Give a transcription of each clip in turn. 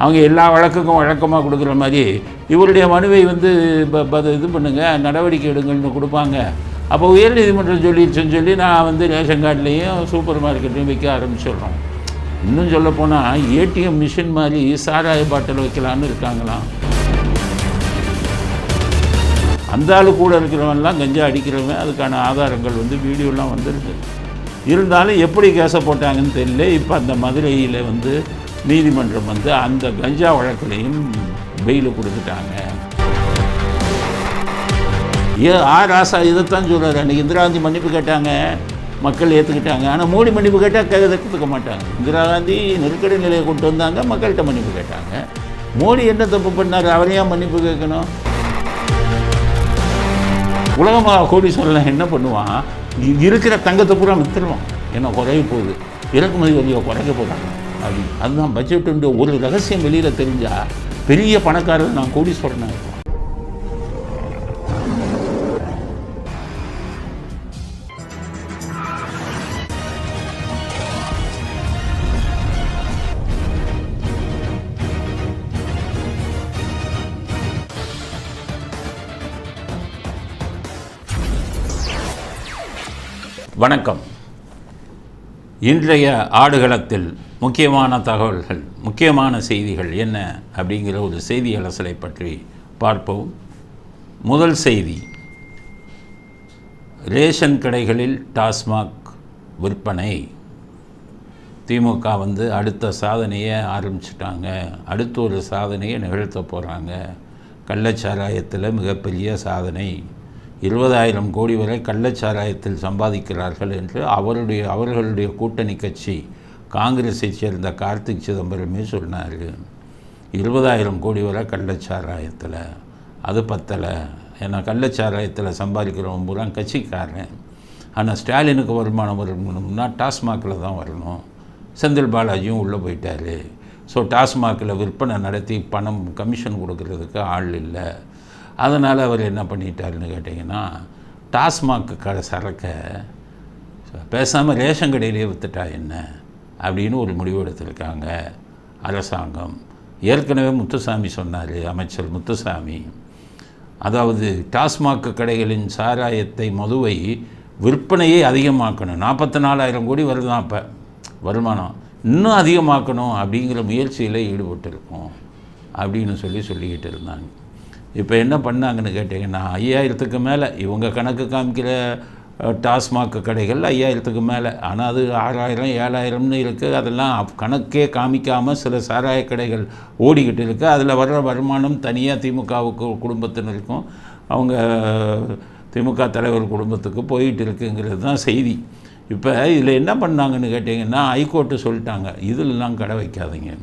அவங்க எல்லா வழக்குக்கும் வழக்கமாக கொடுக்குற மாதிரி இவருடைய மனுவை வந்து ப- ப- இது பண்ணுங்கள் நடவடிக்கை எடுங்கள்னு கொடுப்பாங்க. அப்போ உயர்நீதிமன்றம் சொல்லிடுச்சுன்னு சொல்லி நான் வந்து ரேஷன் கார்டுலேயும் சூப்பர் மார்க்கெட்லையும் வைக்க ஆரம்பிச்சிடுறோம். இன்னும் சொல்லப்போனால் ஏடிஎம் மிஷின் மாதிரி சாராய பாட்டில் வைக்கலான்னு இருக்காங்களாம். அந்த ஆளு கூட இருக்கிறவன்லாம் கஞ்சா அடிக்கிறவன் அதுக்கான ஆதாரங்கள் வந்து வீடியோலாம் வந்துருக்கு. இருந்தாலும் எப்படி கேஸை போட்டாங்கன்னு தெரியல. இப்போ அந்த மதுரையில் வந்து நீதிமன்றம் வந்து அந்த கஞ்சா வழக்குலையும் பெயில் கொடுத்துட்டாங்க. ஏ ஆர் ராசா இதைத்தான் சொல்கிறார் அன்றைக்கி இந்திரா காந்தி மன்னிப்பு கேட்டாங்க. மக்கள் ஏற்றுக்கிட்டாங்க ஆனால் மோடி மன்னிப்பு கேட்டால் ஏற்றுக்க மாட்டாங்க. இந்திரா காந்தி நெருக்கடி நிலையை கொண்டு வந்தாங்க. மக்கள்கிட்ட மன்னிப்பு கேட்டாங்க. மோடி என்ன தப்பு பண்ணார்? அவரையா மன்னிப்பு கேட்கணும்? உலகமாக கோடீஸ்வரன் என்ன பண்ணுவான்? இருக்கிற தங்கத்தை பூரா வித்துருவான். ஏன்னா குறைய போகுது. இறக்குமதி வழியை குறைக்க போகிறாங்க அப்படி அதுதான் பட்ஜெட்டுன்ற ஒரு ரகசியம் வெளியில் தெரிஞ்சால் பெரிய பணக்காரர் நான் கோடீஸ்வரனாக இருப்போம் வணக்கம். இன்றைய ஆடுகளத்தில் முக்கியமான தகவல்கள் முக்கியமான செய்திகள் என்ன அப்படிங்கிற ஒரு செய்தி அலசலை பற்றி பார்ப்போம். முதல் செய்தி ரேஷன் கடைகளில் டாஸ்மாக் விற்பனை. திமுக வந்து அடுத்த சாதனையை ஆரம்பிச்சிட்டாங்க. அடுத்த ஒரு சாதனையை நிகழ்த்த போகிறாங்க கள்ளச்சாராயத்தில் மிகப்பெரிய சாதனை. இருபதாயிரம் கோடி வரை கள்ளச்சாராயத்தில் சம்பாதிக்கிறார்கள் என்று அவருடைய அவர்களுடைய கூட்டணி கட்சி காங்கிரஸை சேர்ந்த கார்த்திக் சிதம்பரமே சொன்னார். இருபதாயிரம் கோடி வரை கள்ளச்சாராயத்தில் அது பத்தலை. ஏன்னா கள்ளச்சாராயத்தில் சம்பாதிக்கிறவன் பூரா கட்சிக்காரன். ஆனால் ஸ்டாலினுக்கு வருமானம் வரணும்னா டாஸ்மாகில் தான் வரணும். செந்தில் பாலாஜியும் உள்ளே போயிட்டார். ஸோ டாஸ்மாகில் விற்பனை நடத்தி பணம் கமிஷன் கொடுக்கறதுக்கு ஆள் இல்லை. அதனால் அவர் என்ன பண்ணிட்டாருன்னு கேட்டிங்கன்னா டாஸ்மாக் கடை சரக்கை பேசாமல் ரேஷன் கடையிலே விற்றுட்டா என்ன? அப்படின்னு ஒரு முடிவு எடுத்திருக்காங்க. அரசாங்கம். ஏற்கனவே முத்துசாமி சொன்னார் அமைச்சர் முத்துசாமி. அதாவது டாஸ்மாக் கடைகளின் சாராயத்தை மதுவை விற்பனையை அதிகமாக்கணும். நாற்பத்தி நாலாயிரம் கோடி வருதான் அப்போ வருமானம். இன்னும் அதிகமாக்கணும் அப்படிங்கிற முயற்சியில் ஈடுபட்டிருக்கோம். அப்படின்னு சொல்லி சொல்லிக்கிட்டு இருந்தாங்க. இப்போ என்ன பண்ணாங்கன்னு கேட்டிங்கன்னா ஐயாயிரத்துக்கு மேலே இவங்க கணக்கு காமிக்கிற டாஸ்மாக் கடைகள் ஐயாயிரத்துக்கு மேலே. ஆனால் அது ஆறாயிரம் ஏழாயிரம்னு இருக்குது அதெல்லாம் அப்- கணக்கே காமிக்காமல் சில சாராய கடைகள் ஓடிக்கிட்டு இருக்குது அதில் வர்ற வருமானம் தனியாக திமுகவுக்கு குடும்பத்தினருக்கும் அவங்க திமுக தலைவர் குடும்பத்துக்கு போயிட்டு இருக்குங்கிறது தான் செய்தி. இப்போ இதில் என்ன பண்ணாங்கன்னு கேட்டிங்கன்னா ஹைகோர்ட்டு சொல்லிட்டாங்க இதிலெல்லாம் கடை வைக்காதீங்க.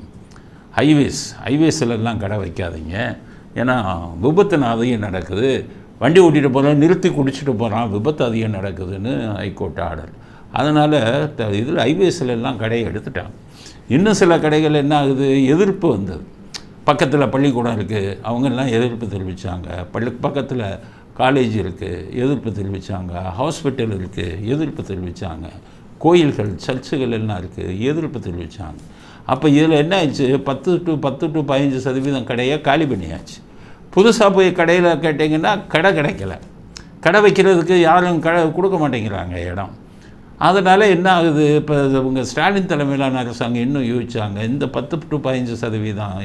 ஹைவேஸ் ஹைவேஸ்லலாம் கடை வைக்காதீங்க. ஏன்னா விபத்து அதிகம் நடக்குது. வண்டி ஓட்டிகிட்டு போகிறோம் நிறுத்தி குடிச்சிட்டு போகிறான் விபத்து அதிகம் நடக்குதுன்னு ஹைகோர்ட் ஆர்டர். அதனால் த இதில் ஹைவேஸில் எல்லாம் கடையை எடுத்துட்டாங்க. இன்னும் சில கடைகள் என்ன ஆகுது? எதிர்ப்பு வந்தது. பக்கத்தில் பள்ளிக்கூடம் இருக்குது அவங்கெல்லாம் எதிர்ப்பு தெரிவித்தாங்க பள்ளி பக்கத்தில் காலேஜ் இருக்குது எதிர்ப்பு தெரிவித்தாங்க ஹாஸ்பிட்டல் இருக்குது எதிர்ப்பு தெரிவித்தாங்க கோயில்கள் சர்ச்சுகள் எல்லாம் இருக்குது எதிர்ப்பு தெரிவித்தாங்க அப்போ இதில் என்ன ஆயிடுச்சு? பத்து டு பத்து டு பதினஞ்சு சதவீதம் கடையை காலி பண்ணியாச்சு. புதுசாக போய் கடையில் கேட்டிங்கன்னா கடை கிடைக்கல. கடை வைக்கிறதுக்கு யாரும் கடை கொடுக்க மாட்டேங்கிறாங்க இடம். அதனால் என்ன ஆகுது? இப்போ இவங்க ஸ்டாலின் தலைமையிலான அரசாங்கம் இன்னும் யோசிச்சாங்க இந்த பத்து டு பதினஞ்சு சதவீதம்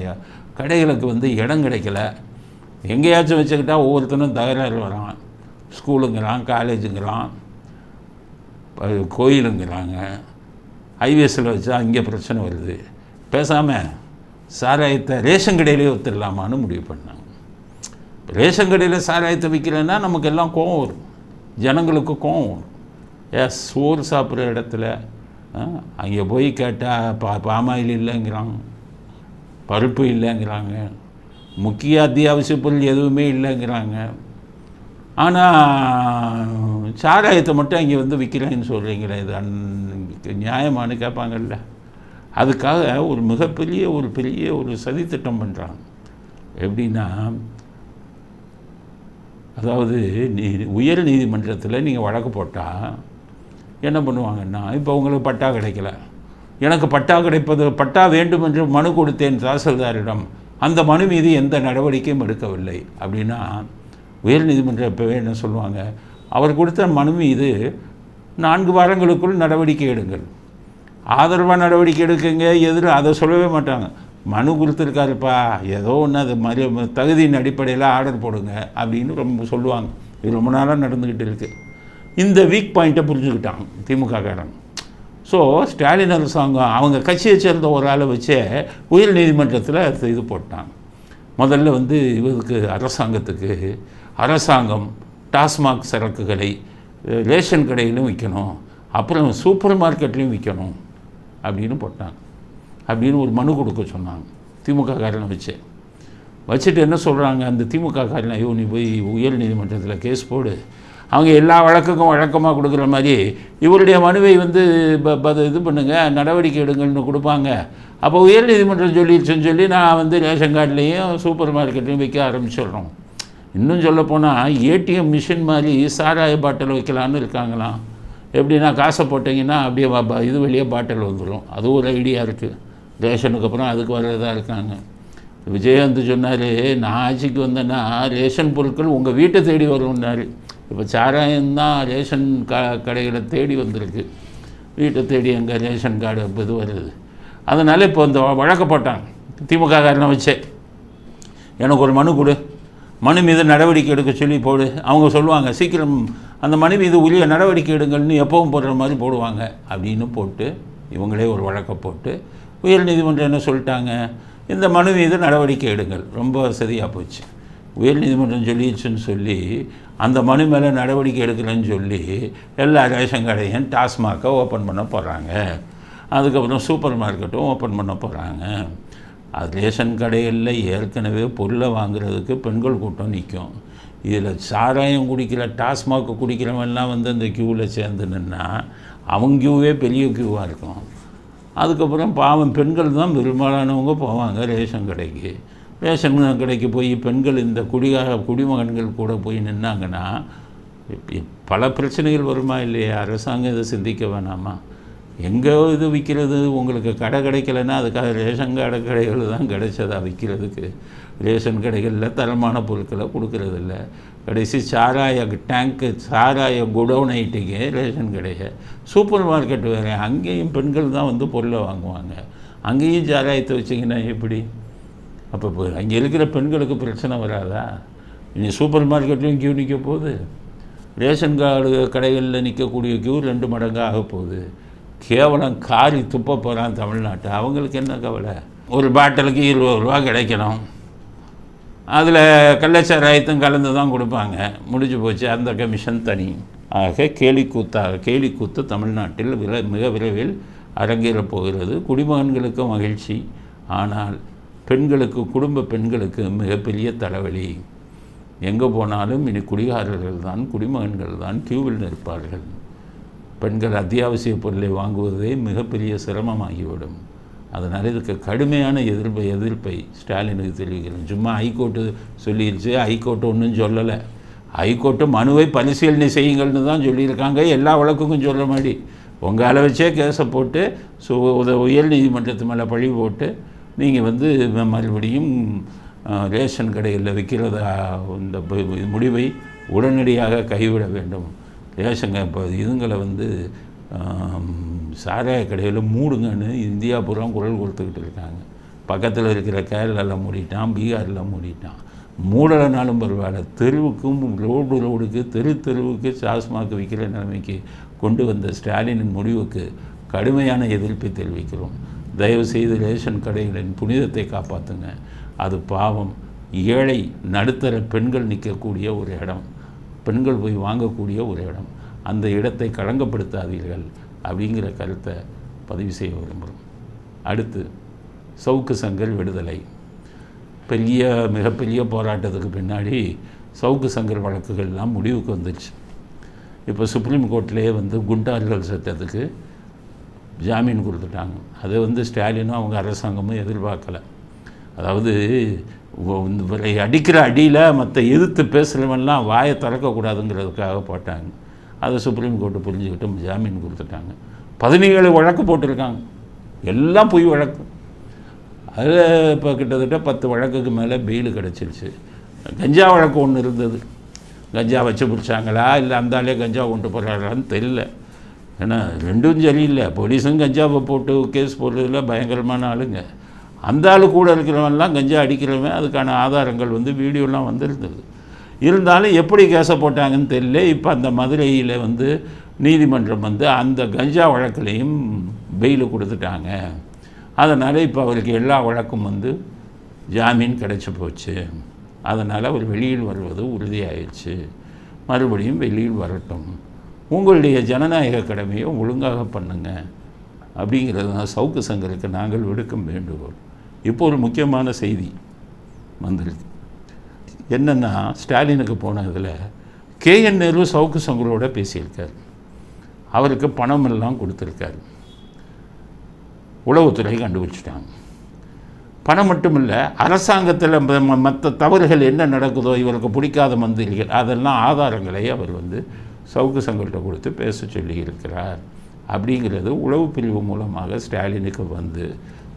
கடைகளுக்கு வந்து இடம் கிடைக்கல. எங்கேயாச்சும் வச்சுக்கிட்டா ஒவ்வொருத்தனும் தகராறு வரான். ஸ்கூலுங்கிறான் காலேஜுங்கிறான் கோயிலுங்கிறாங்க. ஹைவேஸில் வச்சா இங்கே பிரச்சனை வருது. பேசாமல் சாராயத்தை ரேஷன் கடையிலேயே ஒத்துடலாமான்னு முடிவு பண்ணாங்க. ரேஷன் கடையில் சாராயத்தை விற்கலைன்னா நமக்கு எல்லாம் கோவம் வரும். ஜனங்களுக்கு கோவம் வரும். ஏ சோறு சாப்பிட்ற இடத்துல அங்கே போய் கேட்டால் பா பாமாயில் இல்லைங்கிறாங்க. பருப்பு இல்லைங்கிறாங்க. முக்கிய அத்தியாவசிய பொருள் எதுவுமே இல்லைங்கிறாங்க. ஆனால் சாராயத்தை மட்டும் இங்கே வந்து விற்கிறேன்னு சொல்கிறீங்களே இது அன் நியாயமானு கேட்பாங்கல்ல. அதுக்காக ஒரு மிகப்பெரிய ஒரு பெரிய ஒரு சதித்திட்டம் பண்ணுறாங்க எப்படின்னா அதாவது நீ உயர் நீதிமன்றத்தில் நீங்கள் வழக்கு போட்டால் என்ன பண்ணுவாங்கன்னா இப்போ உங்களுக்கு பட்டா கிடைக்கல. எனக்கு பட்டா கிடைப்பது பட்டா வேண்டும் என்று மனு கொடுத்தேன் தாசில்தாரிடம். அந்த மனு மீது எந்த நடவடிக்கையும் எடுக்கவில்லை. அப்படின்னா உயர் நீதிமன்றம் இப்போவே என்ன சொல்லுவாங்க? அவர் கொடுத்த மனு மீது நான்கு வாரங்களுக்குள் நடவடிக்கை எடுங்கள். ஆதரவாக நடவடிக்கை எடுக்குங்க. எதிர அதை சொல்லவே மாட்டாங்க. மனு கொடுத்துருக்காருப்பா. ஏதோ ஒன்று அது மாதிரி தகுதியின் அடிப்படையில் ஆர்டர் போடுங்க அப்படின்னு ரொம்ப சொல்லுவாங்க. இது ரொம்ப நாளாக நடந்துக்கிட்டு இருக்குது இந்த வீக் பாயிண்ட்டை புரிஞ்சுக்கிட்டாங்க திமுக காரன். ஸோ ஸ்டாலின் அரசாங்கம் அவங்க கட்சியை சேர்ந்த ஒரு ஆளை வச்சே உயர் நீதிமன்றத்தில் இது போட்டாங்க. முதல்ல வந்து இவருக்கு அரசாங்கத்துக்கு அரசாங்கம் டாஸ்மாக் சரக்குகளை ரேஷன் கடையிலும் விற்கணும் அப்புறம் சூப்பர் மார்க்கெட்லேயும் விற்கணும் அப்படின்னு போட்டாங்க. அப்படின்னு ஒரு மனு கொடுக்க சொன்னாங்க. திமுக காரனை வச்சு. வச்சுட்டு என்ன சொல்கிறாங்க அந்த திமுக காரனை ஐயோ நீ போய் உயர் நீதிமன்றத்தில் கேஸ் போடு. அவங்க எல்லா வழக்குக்கும் வழக்கமாக கொடுக்குற மாதிரி இவருடைய மனுவை வந்து ப- ப- இது பண்ணுங்கள் நடவடிக்கை எடுங்கள்னு கொடுப்பாங்க. அப்போ உயர் நீதிமன்றம் சொல்லிடுச்சுன்னு சொல்லி நான் வந்து ரேஷன் கார்டுலேயும் சூப்பர் மார்க்கெட்லையும் வைக்க ஆரம்பிச்சிடுறோம். இன்னும் சொல்லப்போனால் ஏடிஎம் மிஷின் மாதிரி சாராய பாட்டில் வைக்கலான்னு இருக்காங்களாம். எப்படின்னா காசை போட்டிங்கன்னா அப்படியே இது வழியாக பாட்டில் வந்துடும் அது ஒரு ஐடியா இருக்குது ரேஷனுக்கு அப்புறம் அதுக்கு வரதாக இருக்காங்க. விஜயகாந்த் சொன்னார் நான் ஆட்சிக்கு வந்தேன்னா ரேஷன் பொருட்கள் உங்கள் வீட்டை தேடி வரும்னாரு. இப்போ சாராயம்தான் ரேஷன் க கடைகளை தேடி வந்திருக்கு. வீட்டை தேடி எங்கள் ரேஷன் கார்டு இப்போ இது வருது. அதனால் இப்போ இந்த வழக்க போட்டாங்க. திமுக காரனை வச்சே. எனக்கு ஒரு மனு கொடு. மனு மீது நடவடிக்கை எடுக்க சொல்லி போடு. அவங்க சொல்லுவாங்க சீக்கிரம் அந்த மனு மீது உரிய நடவடிக்கை எடுங்கள்னு எப்பவும் போடுற மாதிரி போடுவாங்க. அப்படின்னு போட்டு இவங்களே ஒரு வழக்கை போட்டு உயர்நீதிமன்றம் என்ன சொல்லிட்டாங்க? இந்த மனு மீது நடவடிக்கை எடுங்கள். ரொம்ப வசதியாக போச்சு. உயர்நீதிமன்றம் சொல்லிடுச்சுன்னு சொல்லி அந்த மனு மேலே நடவடிக்கை எடுக்கலைன்னு சொல்லி எல்லா ரேஷன் கடையும் டாஸ்மாகை ஓப்பன் பண்ண போகிறாங்க அதுக்கப்புறம் சூப்பர் மார்க்கெட்டும் ஓப்பன் பண்ண போகிறாங்க அது ரேஷன் கடைகளில் ஏற்கனவே பொருளை வாங்குறதுக்கு பெண்கள் கூட்டம் நிற்கும் இதில் சாராயம் குடிக்கிற டாஸ்மாக் குடிக்கிறவன்லாம் வந்து அந்த க்யூவில் சேர்ந்து நின்னா அவங்க க்யூவே பெரிய க்யூவாக இருக்கும். அதுக்கப்புறம் பாவம் பெண்கள் தான் பெரும்பாலானவங்க போவாங்க ரேஷன் கடைக்கு. ரேஷன் கடைக்கு போய் பெண்கள் இந்த குடிகார குடிமகன்கள் கூட போய் நின்னாங்கன்னா இப்ப பல பிரச்சனைகள் வருமா இல்லையா? அரசாங்கம் இதை சிந்திக்க வேணாமா? எங்கே இது விற்கிறது உங்களுக்கு கடை கிடைக்கலன்னா அதுக்காக ரேஷன் கடை கடைகள் தான் கிடைச்சதா விற்கிறதுக்கு ரேஷன் கடைகளில் தரமான பொருட்களை கொடுக்கறதில்ல. கடைசி சாராய டேங்க்கு சாராய குடோன் ஐட்டிக்கு ரேஷன் கடையை. சூப்பர் மார்க்கெட் வேறு. அங்கேயும் பெண்கள் தான் வந்து பொருளை வாங்குவாங்க. அங்கேயும் சாராயத்தை வச்சிங்கன்னா எப்படி? அப்போ அங்கே இருக்கிற பெண்களுக்கு பிரச்சனை வராதா? இனி சூப்பர் மார்க்கெட்லேயும் கியூ நிற்க போகுது. ரேஷன் கார்டு கடைகளில் நிற்கக்கூடிய கியூ ரெண்டு மடங்காக போகுது. கேவலம் காரி துப்ப போகிறான் தமிழ்நாட்டை. அவங்களுக்கு என்ன கவலை? ஒரு பாட்டிலுக்கு இருபது ரூபா கிடைக்கணும். அதில் கள்ளச்சாராயத்தும் கலந்து தான் கொடுப்பாங்க. முடிஞ்சு போச்சு அந்த கமிஷன் தனி. ஆக கேலிக்கூத்தாக கேலிக்கூத்து தமிழ்நாட்டில் விர மிக விரைவில் அரங்கேறப் போகிறது. குடிமகன்களுக்கு மகிழ்ச்சி. ஆனால் பெண்களுக்கு குடும்ப பெண்களுக்கு மிகப்பெரிய தலைவலி. எங்கே போனாலும் இனி குடிகாரர்கள் தான் குடிமகன்கள் தான் கியூவில் நிற்பார்கள். பெண்கள் அத்தியாவசிய பொருளை வாங்குவதே மிகப்பெரிய சிரமமாகிவிடும். அதனால் இதுக்கு கடுமையான எதிர்ப்பை எதிர்ப்பை ஸ்டாலினுக்கு தெரிவிக்கிறேன். சும்மா ஹைகோர்ட்டு சொல்லிடுச்சு ஹைகோர்ட்டு ஒன்றும் சொல்லலை. ஹைகோர்ட்டு மனுவை பரிசீலனை செய்யுங்கள்னு தான் சொல்லியிருக்காங்க. எல்லா வழக்குக்கும் சொல்கிற மாதிரி. உங்கள் வச்சே கேஸை போட்டு சு உத- உயர் நீதிமன்றத்து மேலே பழி போட்டு நீங்கள் வந்து மறுபடியும் ரேஷன் கடைகளில் விற்கிறதா இந்த முடிவை உடனடியாக கைவிட வேண்டும். ரேஷன் இப்போ இதுங்களை வந்து சாராய கடையில் மூடுங்கன்னு இந்தியா பூரா குரல் கொடுத்துக்கிட்டு இருக்காங்க. பக்கத்தில் இருக்கிற கேரளாவில் மூடிட்டான் பீகாரில் மூடிட்டான். மூடலைனாலும் பரவாயில்ல. தெருவுக்கும் ரோடு ரோடுக்கு தெரு தெருவுக்கு சாஸ்மாக்கு விற்கிற நிலைமைக்கு கொண்டு வந்த ஸ்டாலினின் முடிவுக்கு கடுமையான எதிர்ப்பை தெரிவிக்கிறோம். தயவு செய்து ரேஷன் கடைகளின் புனிதத்தை காப்பாற்றுங்க அது பாவம். ஏழை நடுத்தர பெண்கள் நிற்கக்கூடிய ஒரு இடம். பெண்கள் போய் வாங்கக்கூடிய ஒரு இடம். அந்த இடத்தை களங்கப்படுத்தாதீர்கள் அப்படிங்கிற கருத்தை பதிவு செய்ய விரும்புகிறோம். அடுத்து சவுக்கு சங்கர் விடுதலை. பெரிய மிகப்பெரிய போராட்டத்துக்கு பின்னாடி சவுக்கு சங்கர் வழக்குகள்லாம் முடிவுக்கு வந்துச்சு இப்போ சுப்ரீம் கோர்ட்லேயே வந்து குண்டார்கள் சட்டத்துக்கு ஜாமீன் கொடுத்துட்டாங்க. அதை வந்து ஸ்டாலினும் அவங்க அரசாங்கமும் எதிர்பார்க்கல. அதாவது இவரை அடிக்கிற அடியில் மற்ற எதிர்த்து பேசுகிறவன்லாம் வாயை திறக்கக்கூடாதுங்கிறதுக்காக போட்டாங்க. அதை சுப்ரீம் கோர்ட்டு புரிஞ்சுக்கிட்டு ஜாமீன் கொடுத்துட்டாங்க. பதினேழு வழக்கு போட்டிருக்காங்க. எல்லாம் பொய் வழக்கு. அதில் இப்போ கிட்டத்தட்ட பத்து வழக்குக்கு மேலே பெயில் கிடச்சிருச்சு. கஞ்சா வழக்கு ஒன்று இருந்தது. கஞ்சா வச்சு பிடிச்சாங்களா? இல்லை அந்த ஆளே கஞ்சா கொண்டு போகிறாங்களான்னு தெரியல. ஏன்னா ரெண்டும் சரியில்லை. போலீஸும் கஞ்சாவை போட்டு கேஸ் போடுறதுல பயங்கரமான ஆளுங்க. அந்த ஆளு கூட இருக்கிறவன்லாம் கஞ்சா அடிக்கிறவன் அதுக்கான ஆதாரங்கள் வந்து வீடியோலாம் வந்திருந்தது. இருந்தாலும் எப்படி கேஸை போட்டாங்கன்னு தெரியல. இப்போ அந்த மதுரையில் வந்து நீதிமன்றம் வந்து அந்த கஞ்சா வழக்குலையும் பெயில் கொடுத்துட்டாங்க. அதனால் இப்போ அவருக்கு எல்லா வழக்கும் வந்து ஜாமீன் கிடச்சி போச்சு. அதனால் அவர் வெளியில் வருவது உறுதியாயிடுச்சு மறுபடியும் வெளியில் வரட்டும். உங்களுடைய ஜனநாயக கடமையை ஒழுங்காக பண்ணுங்க. அப்படிங்கிறது தான் சவுக்கு சங்கருக்கு நாங்கள் விடுக்கும் வேண்டுகோள். இப்போ ஒரு முக்கியமான செய்தி வந்திருக்கு என்னென்னா ஸ்டாலினுக்கு போனதில் கேஎன் நேரு சவுக்கு சங்கரோட பேசியிருக்கார். அவருக்கு பணம் எல்லாம் கொடுத்துருக்காரு. உளவுத்துறை கண்டுபிடிச்சிட்டாங்க. பணம் மட்டும் இல்லை அரசாங்கத்தில் மற்ற தவறுகள் என்ன நடக்குதோ இவருக்கு பிடிக்காத மந்திரிகள் அதெல்லாம் ஆதாரங்களை அவர் வந்து சவுக்கு சங்கர்கிட்ட கொடுத்து பேச சொல்லி இருக்கிறார் அப்படிங்கிறது உளவு பிரிவு மூலமாக ஸ்டாலினுக்கு வந்து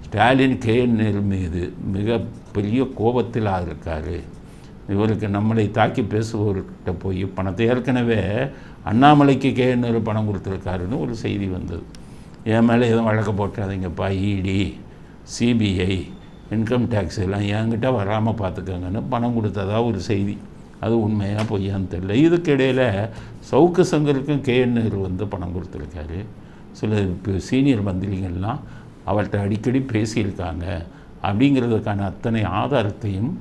ஸ்டாலின் கேஎன்எல் மீது மிக பெரிய கோபத்தில் இருக்கார் இவருக்கு நம்மளை தாக்கி பேசுபவர்கிட்ட போய் பணத்தை ஏற்கனவே அண்ணாமலைக்கு கேஎன்எல் பணம் கொடுத்துருக்காருன்னு ஒரு செய்தி வந்தது. என் மேலே எதுவும் வழக்க போட்டாதீங்கப்பா இடி சிபிஐ இன்கம் டேக்ஸ் எல்லாம் என்கிட்ட வராமல் பார்த்துக்கோங்கன்னு பணம் கொடுத்ததா ஒரு செய்தி. அது உண்மையாக பொய்யான்னு தெரியல. இதுக்கு இடையில் சவுக்கு சங்கருக்கும் கேஎன்ஆர் வந்து பணம் கொடுத்துருக்காரு. சில இப்போ சீனியர் மந்திரிகள்லாம் அவர்கிட்ட அடிக்கடி பேசியிருக்காங்க அப்படிங்கிறதுக்கான அத்தனை ஆதாரத்தையும்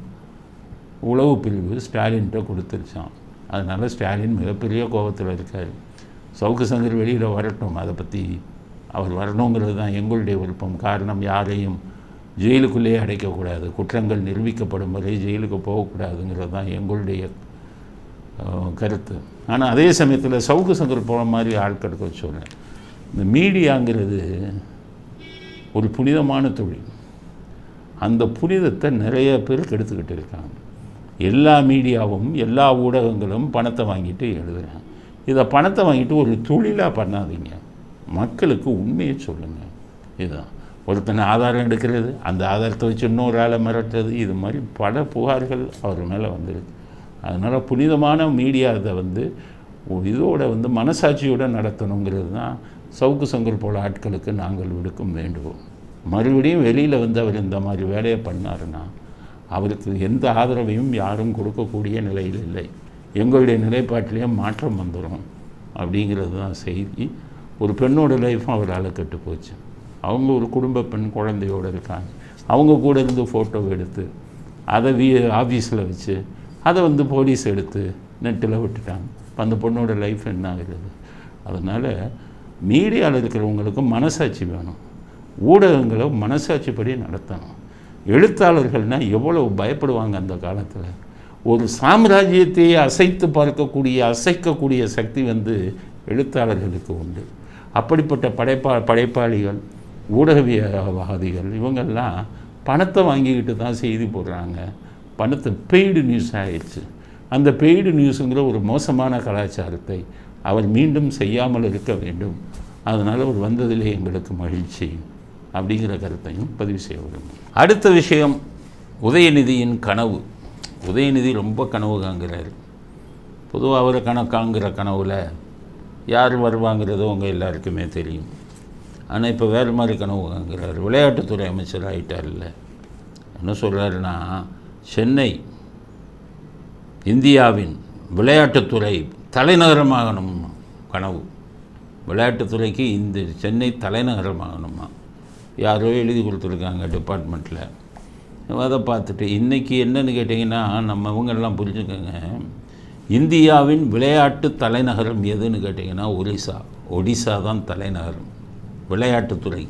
உளவு பிரிவு ஸ்டாலின்கிட்ட கொடுத்துருச்சான் அதனால் ஸ்டாலின் மிகப்பெரிய கோபத்தில் இருக்கார். சவுக்கு சங்கர் வெளியில் வரட்டும் அதை பற்றி அவர் வரணுங்கிறது தான் எங்களுடைய விருப்பம். காரணம் யாரையும் ஜெயிலுக்குள்ளேயே அடைக்கக்கூடாது. குற்றங்கள் நிரூபிக்கப்படும் வரை ஜெயிலுக்கு போகக்கூடாதுங்கிறது தான் எங்களுடைய கருத்து. ஆனால் அதே சமயத்தில் சவுக்கு சங்கர் போன மாதிரி ஆட்களுக்கு சொல்கிறேன் இந்த மீடியாங்கிறது ஒரு புனிதமான தொழில். அந்த புனிதத்தை நிறைய பேர் கெடுத்துக்கிட்டு இருக்காங்க. எல்லா மீடியாவும் எல்லா ஊடகங்களும் பணத்தை வாங்கிட்டு எழுதுகிறாங்க இதை பணத்தை வாங்கிட்டு ஒரு தொழிலாக பண்ணாதீங்க. மக்களுக்கு உண்மையை சொல்லுங்கள் இதுதான். ஒருத்தனை ஆதாரம் எடுக்கிறது அந்த ஆதாரத்தை வச்சு இன்னொரு ஆளை மிரட்டுறது இது மாதிரி பல புகார்கள் அவர் மேலே வந்துருக்கு. அதனால் புனிதமான மீடியா இதை வந்து ஒரு இதோட வந்து மனசாட்சியோடு நடத்தணுங்கிறது தான் சவுக்கு சங்கர் போல ஆட்களுக்கு நாங்கள் விடுக்கும் வேண்டுவோம். மறுபடியும் வெளியில் வந்து அவர் இந்த மாதிரி வேலையை பண்ணாருன்னா அவருக்கு எந்த ஆதரவையும் யாரும் கொடுக்கக்கூடிய நிலையில் இல்லை. எங்களுடைய நிலைப்பாட்டிலேயே மாற்றம் வந்துடும் அப்படிங்கிறது தான் செய்தி. ஒரு பெண்ணோட லைஃப்பும் அவரால் கெட்டு போச்சு. அவங்க ஒரு குடும்ப பெண் குழந்தையோடு இருக்காங்க. அவங்க கூட இருந்து ஃபோட்டோ எடுத்து அதை வீ ஆஃபீஸில் வச்சு அதை வந்து போலீஸ் எடுத்து நெட்டில் விட்டுட்டாங்க. அந்த பொண்ணோட லைஃப் என்ன ஆகிறது அதனால் மீடியாவில் இருக்கிறவங்களுக்கு மனசாட்சி வேணும். ஊடகங்களை மனசாட்சிப்படி நடத்தணும். எழுத்தாளர்கள்னால் எவ்வளவு பயப்படுவாங்க அந்த காலத்தில்? ஒரு சாம்ராஜ்யத்தையே அசைத்து பார்க்கக்கூடிய அசைக்கக்கூடிய சக்தி வந்து எழுத்தாளர்களுக்கு உண்டு. அப்படிப்பட்ட படைப்பா படைப்பாளிகள் ஊடகவியவாதிகள் இவங்கெல்லாம் பணத்தை வாங்கிக்கிட்டு தான் செய்தி போடுறாங்க. பணத்தை பெய்டு நியூஸ் ஆயிடுச்சு. அந்த பெய்டு நியூஸுங்கிற ஒரு மோசமான கலாச்சாரத்தை அவர் மீண்டும் செய்யாமல் இருக்க வேண்டும். அதனால் அவர் வந்ததிலே எங்களுக்கு மகிழ்ச்சி அப்படிங்கிற கருத்தையும் பதிவு செய்ய விரும்புகிறேன் அடுத்த விஷயம் உதயநிதியின் கனவு. உதயநிதி ரொம்ப கனவு காங்கிறார் பொதுவாக அவரை கணக்காங்கிற கனவில் யார் வருவாங்கிறதோ உங்கள் எல்லாருக்குமே தெரியும். ஆனால் இப்போ வேறு மாதிரி கனவு காங்கிறார் விளையாட்டுத்துறை அமைச்சர் ஆகிட்டார்ல என்ன சொல்கிறாருன்னா சென்னை இந்தியாவின் விளையாட்டுத்துறை தலைநகரமாகணும் கனவு. விளையாட்டுத்துறைக்கு இந்த சென்னை தலைநகரமாகணுமா யாரோ எழுதி கொடுத்துருக்காங்க டிபார்ட்மெண்ட்டில் அதை பார்த்துட்டு இன்றைக்கி என்னன்னு கேட்டிங்கன்னா நம்ம இவங்கெல்லாம் புரிஞ்சுக்கோங்க. இந்தியாவின் விளையாட்டு தலைநகரம் எதுன்னு கேட்டிங்கன்னா ஒரிசா. ஒடிசா தான் தலைநகரம். விளையாட்டுத்துறை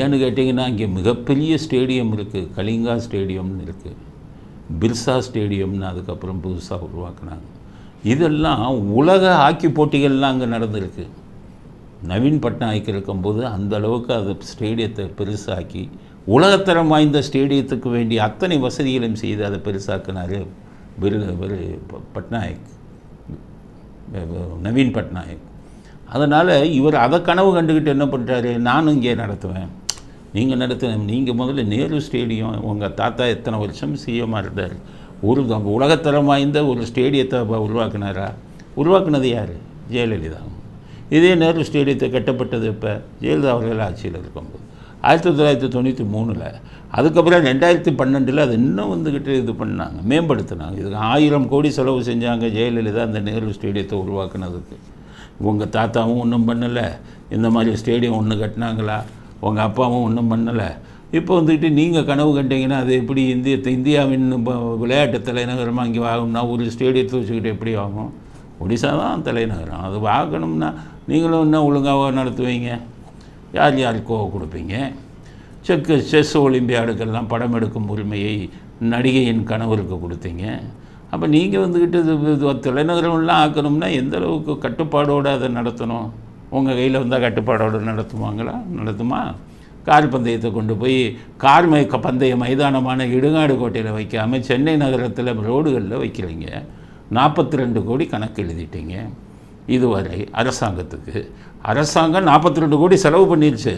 ஏன்னு கேட்டிங்கன்னா இங்கே மிகப்பெரிய ஸ்டேடியம் இருக்குது கலிங்கா ஸ்டேடியம்னு இருக்குது பிர்சா ஸ்டேடியம்னு அதுக்கப்புறம் புதுசாக உருவாக்குனாங்க. இதெல்லாம் உலக ஹாக்கி போட்டிகள்லாம் அங்கே நடந்திருக்கு. நவீன் பட்நாயக் இருக்கும்போது அந்த அளவுக்கு அது ஸ்டேடியத்தை பெருசாக்கி உலகத்தரம் வாய்ந்த ஸ்டேடியத்துக்கு வேண்டிய அத்தனை வசதிகளையும் செய்து அதை பெருசாக்கினார் பிரு விரு பட்நாயக். நவீன் பட்நாயக். அதனால் இவர் அதை கனவு கண்டுக்கிட்டு என்ன பண்ணுறாரு நானும் இங்கே நடத்துவேன். நீங்கள் நடத்துன நீங்கள் முதல்ல நேரு ஸ்டேடியம் உங்கள் தாத்தா எத்தனை வருஷம் சிஎம்மாக இருந்தார்? ஒரு உலகத்தரம் வாய்ந்த ஒரு ஸ்டேடியத்தை உருவாக்குனாரா? உருவாக்குனது யார்? ஜெயலலிதா. இதே நேரு ஸ்டேடியத்தை கட்டப்பட்டது இப்போ ஜெயலலிதா அவர்கள் ஆட்சியில் இருக்கும்போது. ஆயிரத்தி தொள்ளாயிரத்தி தொண்ணூற்றி மூணில். அதுக்கப்புறம் ரெண்டாயிரத்தி பன்னெண்டில் அது இன்னும் வந்துக்கிட்டு இது பண்ணாங்க மேம்படுத்தினாங்க. இதுக்கு ஆயிரம் கோடி செலவு செஞ்சாங்க ஜெயலலிதா அந்த நேரு ஸ்டேடியத்தை உருவாக்குனதுக்கு. உங்கள் தாத்தாவும் ஒன்றும் பண்ணலை. இந்த மாதிரி ஸ்டேடியம் ஒன்று கட்டினாங்களா? உங்கள் அப்பாவும் ஒன்றும் பண்ணலை. இப்போ வந்துக்கிட்டு நீங்கள் கனவு கண்டீங்கன்னா அது எப்படி இந்திய இந்தியாவின் விளையாட்டு தலைநகரமாக இங்கே ஆகும்னா ஒரு ஸ்டேடியத்தை வச்சுக்கிட்டு எப்படி ஆகும்? ஒடிசா தான் தலைநகரம். அது ஆகணும்னா நீங்களும் என்ன ஒழுங்காக நடத்துவீங்க. யார் யாருக்கோ கொடுப்பீங்க? செக்கு செஸ் ஒலிம்பியாடுக்கெல்லாம் படம் எடுக்கும் உரிமையை நடிகையின் கணவருக்கு கொடுத்தீங்க. அப்போ நீங்கள் வந்துக்கிட்டு இது தலைநகரம்லாம் ஆக்கணும்னா எந்த அளவுக்கு கட்டுப்பாடோடு அதை நடத்தணும்? உங்கள் கையில் வந்தால் கட்டுப்பாடோடு நடத்துவாங்களா? நடத்துமா? கார் பந்தயத்தை கொண்டு போய் கார் மை பந்தய மைதானமான இடுகாடு கோட்டையில் வைக்காமல் சென்னை நகரத்தில் ரோடுகளில் வைக்கிறீங்க. நாற்பத்தி ரெண்டு கோடி கணக்கு எழுதிட்டீங்க. இதுவரை அரசாங்கத்துக்கு. அரசாங்கம் நாற்பத்தி ரெண்டு கோடி செலவு பண்ணிடுச்சு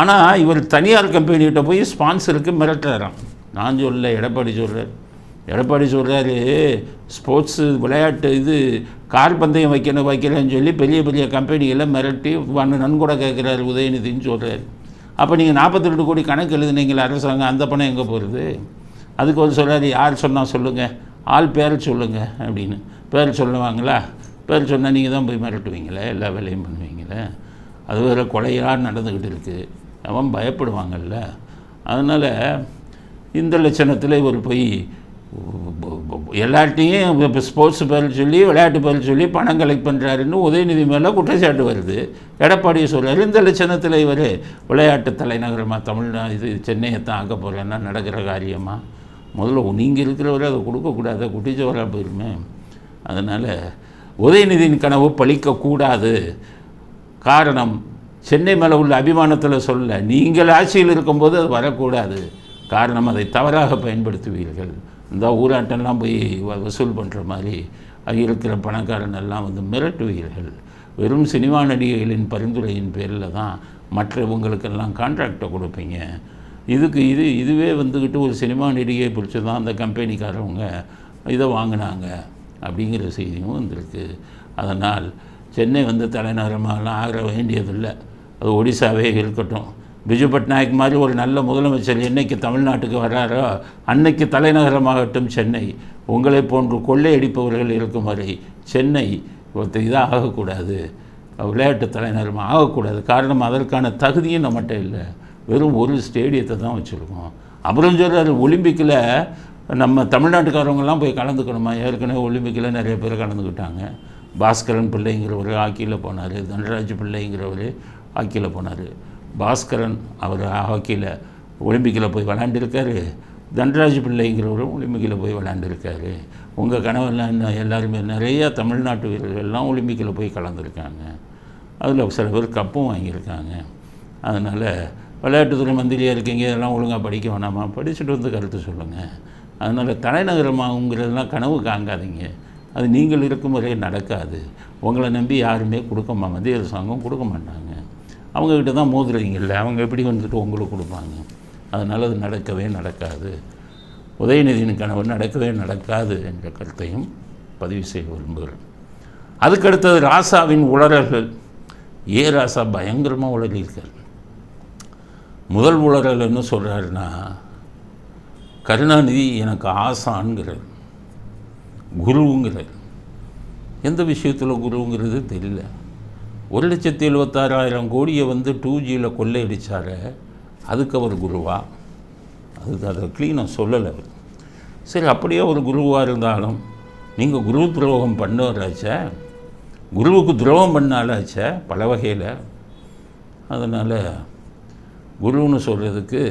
ஆனால் இவர் தனியார் கம்பெனிகிட்ட போய் ஸ்பான்சருக்கு மிரட்டுறாராம். நான் சொல்ல எடப்பாடி சொல்கிறார் எடப்பாடி சொல்கிறாரு ஸ்போர்ட்ஸு விளையாட்டு இது கார் பந்தயம் வைக்கணும் வைக்கிறேன்னு சொல்லி பெரிய பெரிய கம்பெனிகளை மிரட்டி நன்கொடை கேட்குறாரு உதயநிதின்னு சொல்கிறார் அப்போ நீங்கள் நாற்பத்தி ரெண்டு கோடி கணக்கு எழுதுனீங்களே அரசாங்கம் அந்த பணம் எங்கே போகிறது அதுக்கு வந்து சொல்கிறாரு யார் சொன்னால் சொல்லுங்கள் ஆள் பேர் சொல்லுங்கள் அப்படின்னு. பேர் சொல்லுவாங்களா? பேர் சொன்னால் நீங்கள் தான் போய் மிரட்டுவீங்களே எல்லா வேலையும் பண்ணுவீங்களே. அது வேறு கொலையாக நடந்துக்கிட்டு இருக்குது அவன் பயப்படுவாங்கல்ல. அதனால் இந்த லட்சணத்தில் இவர் போய் எல்லார்ட்டையும் இப்போ ஸ்போர்ட்ஸ் பேர் சொல்லி விளையாட்டு பேர் சொல்லி பணம் கலெக்ட் பண்ணுறாருன்னு உதயநிதி மேலே குற்றச்சாட்டு வருது. எடப்பாடியை சொல்கிறார் இந்த லட்சணத்தில் இவர் விளையாட்டு தலைநகரமாக தமிழ்நாடு இது சென்னையை தான் ஆக்க போகிறேன்னா நடக்கிற காரியமாக முதல்ல நீங்கள் இருக்கிறவரை அதை கொடுக்கக்கூடாது குட்டிச்சவராக போயிருமே. அதனால் உதயநிதியின் கனவு பழிக்கக்கூடாது காரணம் சென்னை மேலே உள்ள அபிமானத்தில் சொல்ல நீங்கள் ஆட்சியில் இருக்கும்போது அது வரக்கூடாது. காரணம் அதை தவறாக பயன்படுத்துவீர்கள். இந்த ஊராட்டெல்லாம் போய் வ- வசூல் பண்ணுற மாதிரி இருக்கிற பணக்காரன் எல்லாம் வந்து மிரட்டுவீர்கள். வெறும் சினிமா நடிகைகளின் பரிந்துரையின் பேரில் தான் மற்றவங்களுக்கெல்லாம் கான்ட்ராக்டை கொடுப்பீங்க. இதுக்கு இது இதுவே வந்துக்கிட்டு ஒரு சினிமா நடிகையை பிடிச்சி தான் அந்த கம்பெனிக்காரவங்க இதை வாங்கினாங்க அப்படிங்கிற செய்தியும் வந்திருக்கு. அதனால் சென்னை வந்து தலைநகரமாகலாம் ஆகிற வேண்டியதில்லை. அது ஒடிசாவே இருக்கட்டும். பிஜு பட்நாயக் மாதிரி ஒரு நல்ல முதலமைச்சர் என்னைக்கு தமிழ்நாட்டுக்கு வர்றாரோ அன்னைக்கு தலைநகரமாகட்டும் சென்னை. உங்களை போன்று கொள்ளையடிப்பவர்கள் இருக்கும் வரை சென்னை இதாக ஆகக்கூடாது. விளையாட்டு தலைநகரமாக ஆகக்கூடாது. காரணம் அதற்கான தகுதியும் நம்மகிட்ட இல்லை. வெறும் ஒரு ஸ்டேடியத்தை தான் வச்சுருக்கோம். அப்புறம் சொல்கிறார் ஒலிம்பிக்கில் நம்ம தமிழ்நாட்டுக்காரவங்கெல்லாம் போய் கலந்துக்கணுமா? ஏற்கனவே ஒலிம்பிக்கில் நிறைய பேர் கலந்துக்கிட்டாங்க. பாஸ்கரன் பிள்ளைங்கிறவர் ஹாக்கியில் போனார் தனராஜ் பிள்ளைங்கிறவர் ஹாக்கியில் போனார். பாஸ்கரன் அவர் ஹாக்கியில் ஒலிம்பிக்கில் போய் விளாண்டுருக்காரு தன்ராஜ் பிள்ளைங்கிறவரும் ஒலிம்பிக்கில் போய் விளாண்டுருக்காரு உங்கள் கனவெல்லாம் என்ன எல்லாருமே நிறையா தமிழ்நாட்டு வீரர்கள்லாம் ஒலிம்பிக்கில் போய் கலந்துருக்காங்க. அதில் சில பேர் கப்பும் வாங்கியிருக்காங்க. அதனால் விளையாட்டுத்துறை மந்திரியாக இருக்கீங்க இதெல்லாம் ஒழுங்காக படிக்க வேணாமா? படிச்சுட்டு வந்து கருத்து சொல்லுங்கள் அதனால் தலைநகரமாகுங்கிறதெல்லாம் கனவு காங்காதீங்க. அது நீங்கள் இருக்கும் முறையே நடக்காது. உங்களை நம்பி யாருமே கொடுக்க மத்திய அரசாங்கம் கொடுக்க மாட்டாங்க. அவங்கக்கிட்ட தான் மோதுறீங்கல்ல அவங்க எப்படி வந்துட்டு உங்களுக்கு கொடுப்பாங்க? அதனால் அது நடக்கவே நடக்காது. உதயநிதியின் கணவன் நடக்கவே நடக்காது என்ற கருத்தையும் பதிவு செய்ய விரும்புகிறேன். அதுக்கடுத்தது ராசாவின் உளறல்கள். ஏ ராசா பயங்கரமாக உளறியிருக்கார் முதல் உளறல் என்ன சொல்கிறாருன்னா கருணாநிதி எனக்கு ஆசான்கிறார். குருங்கிறார். எந்த விஷயத்தில் குருங்கிறது தெரியல. ஒரு லட்சத்தி எழுபத்தாறாயிரம் கோடியை வந்து டூ ஜியில் கொள்ளையடித்தார் அதுக்கு அவர் குருவா? அது அதை க்ளீனாக சொல்லலை அவர். சரி அப்படியே ஒரு குருவாக இருந்தாலும் நீங்கள் குரு துரோகம் பண்ணுறாச்ச குருவுக்கு துரோகம் பண்ணாலாச்சே? பல வகையில். அதனால் குருன்னு சொல்கிறதுக்கு